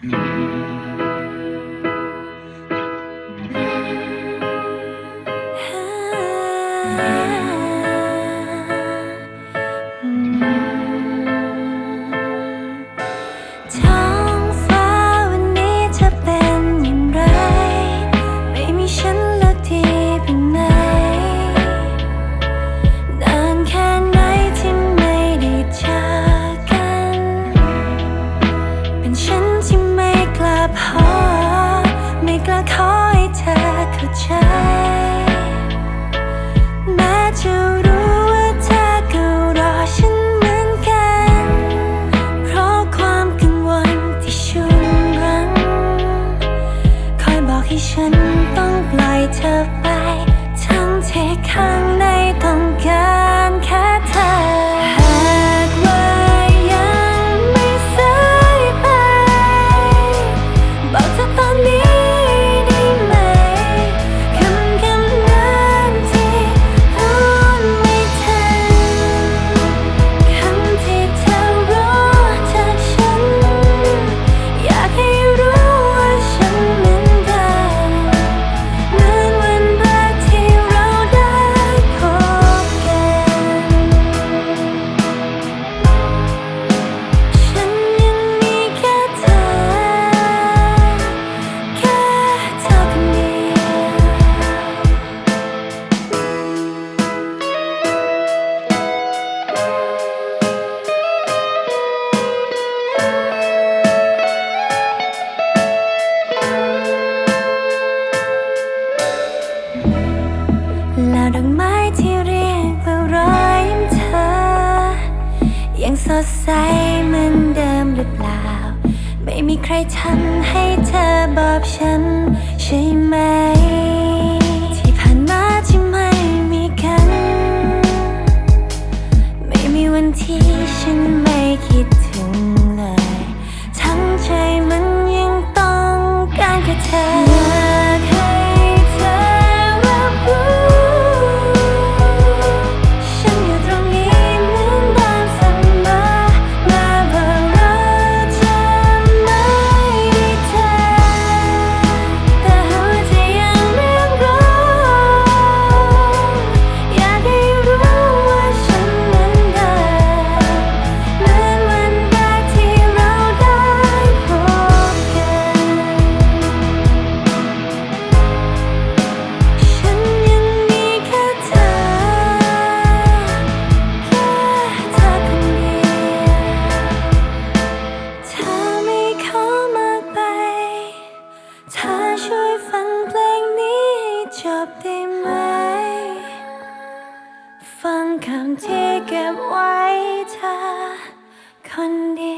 ท้ กล้าขอให้เธอเข้าใจ แม้จะรู้ว่าเธอก็รอฉันเหมือนกัน เพราะความกังวลที่ชุนรัง คอยบอกให้ฉันต้องปล่อยเธอไป ทั้งที่ข้างในต้องการแค่เธอ สดใสเหมือนเดิมหรือเปล่า ไม่มีใครทำให้เธอบอบช้ำใช่ไหม ที่ผ่านมาที่ไม่มีกัน ไม่มีวันที่ฉันไม่คิดถึง คำที่เก็บไว้เธอคนเดียว